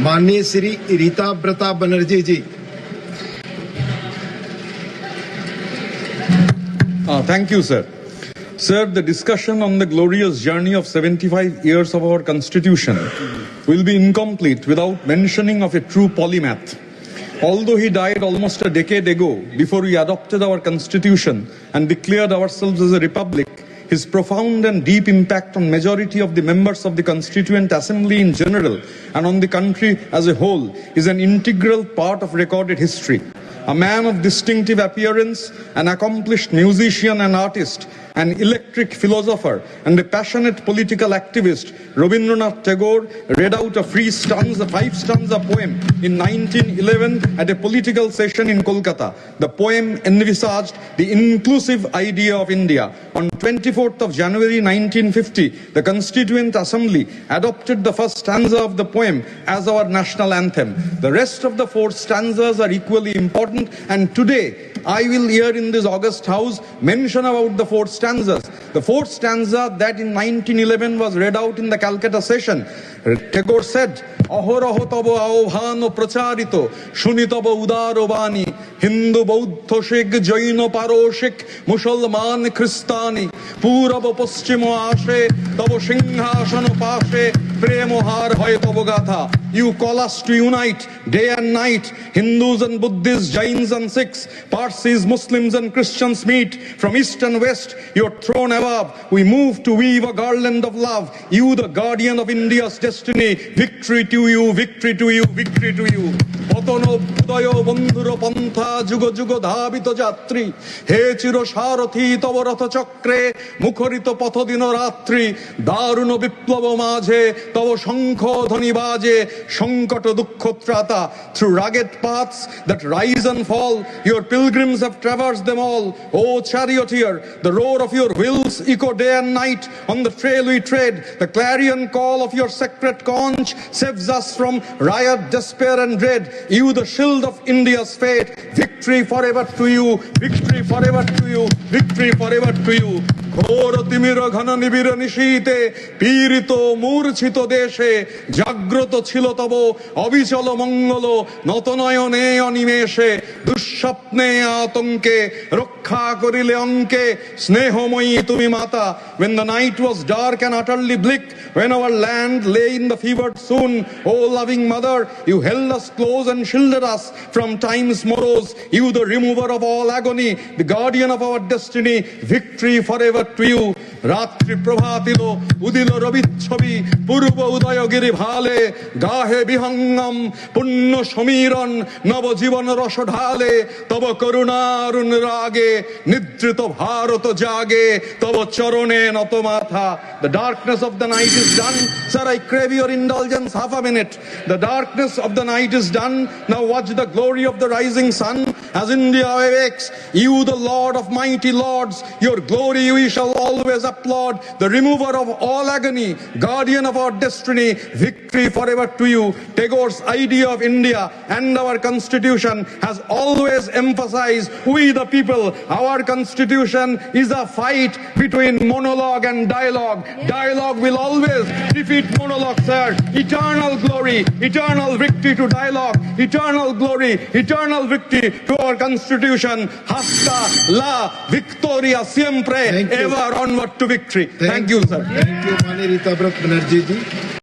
माननीय श्री रीता ब्रता बनर्जी जी Uh, thank you, sir. Sir, the discussion on the glorious journey of 75 years of our Constitution will be incomplete without mentioning of a true polymath. Although he died almost a decade ago, before we adopted our Constitution and declared ourselves as a republic, his profound and deep impact on majority of the members of the Constituent Assembly in general and on the country as a whole is an integral part of recorded history. A man of distinctive appearance, an accomplished musician and artist, an electric philosopher, and a passionate political activist, Rabindranath Tagore read out a free stanza, five stanza poem in 1911 at a political session in Kolkata. The poem envisaged the inclusive idea of India. On 24th of January 1950, the Constituent Assembly adopted the first stanza of the poem as our national anthem. The rest of the four stanzas are equally important, and today I will here in this August House mention about the four stanzas. The fourth stanza that in 1911 was read out in the Calcutta session. Tagore said, অহরহ তব আহ্বান প্রচারিত শুনি তব হিন্দু বৌদ্ধ শিখ জৈন পারসিক মুসলমান খ্রিস্তানি পূরব পশ্চিম আসে তব সিংহাসন পাশে প্রেম হয় তব গাথা You call us to unite day and night. Hindus and Buddhists, Jains and Sikhs, Parsis, Muslims and Christians meet. From east and west, your throne above. We move to weave a garland of love. You, the guardian of India's destiny. Victory to you, victory to you, victory to you. পতন উদয় বন্ধুর পন্থা যুগ যুগ ধাবিত যাত্রী হে চির সারথি তব রথ চক্রে মুখরিত পথ দিন রাত্রি দারুণ বিপ্লব মাঝে তব শঙ্খ ধ্বনি বাজে সংকট দুঃখ ত্রাতা through rugged paths that rise and fall your pilgrims have traversed them all o charioteer the roar of your wheels echo day and night on the trail we tread the clarion call of your sacred conch saves us from riot despair and dread you the shield of india's fate victory forever to you victory forever to you victory forever to you ঘোর তিমির ঘন নিবিড় নিশীতে পীড়িত মূর্ছিত দেশে জাগ্রত ছিল তব অবিচল মঙ্গল নতনয়নে অনিমেষে দুঃস্বপ্নে আতঙ্কে রক্ষা করিলে অঙ্কে স্নেহময়ী তুমি মাতা when the night was dark and utterly bleak when our land lay in the fevered swoon o loving mother you held us close and shielded us from time's morrows you the remover of all agony the guardian of our destiny victory forever you রাত্রি প্রভাতিল উদিল রবিচ্ছবি পূর্ব উদয়গিরি ভালে গাহে বিহঙ্গম পুণ্য সমীরণ নবজীবন রস ঢালে তব করুণারুণ রাগে নিদ্রিত ভারত জাগে তব চরণে নত মাথা The darkness of the night is done. Sir, I crave your indulgence half a minute. The darkness of the night is done. Now watch the glory of the rising sun as India awakes. You, the Lord of mighty lords, your glory we shall always applaud. The remover of all agony, guardian of our destiny, victory forever to you. Tagore's idea of India and our constitution has always emphasized we the people, our constitution is a fight between monologue and dialogue. Dialogue will always defeat monologue, sir. Eternal glory, eternal victory to dialogue, eternal glory, eternal victory to our constitution. Hasta la victoria siempre, ever onward to victory. Thank, Thank you, sir. Thank you, Manirita Banerjee ji.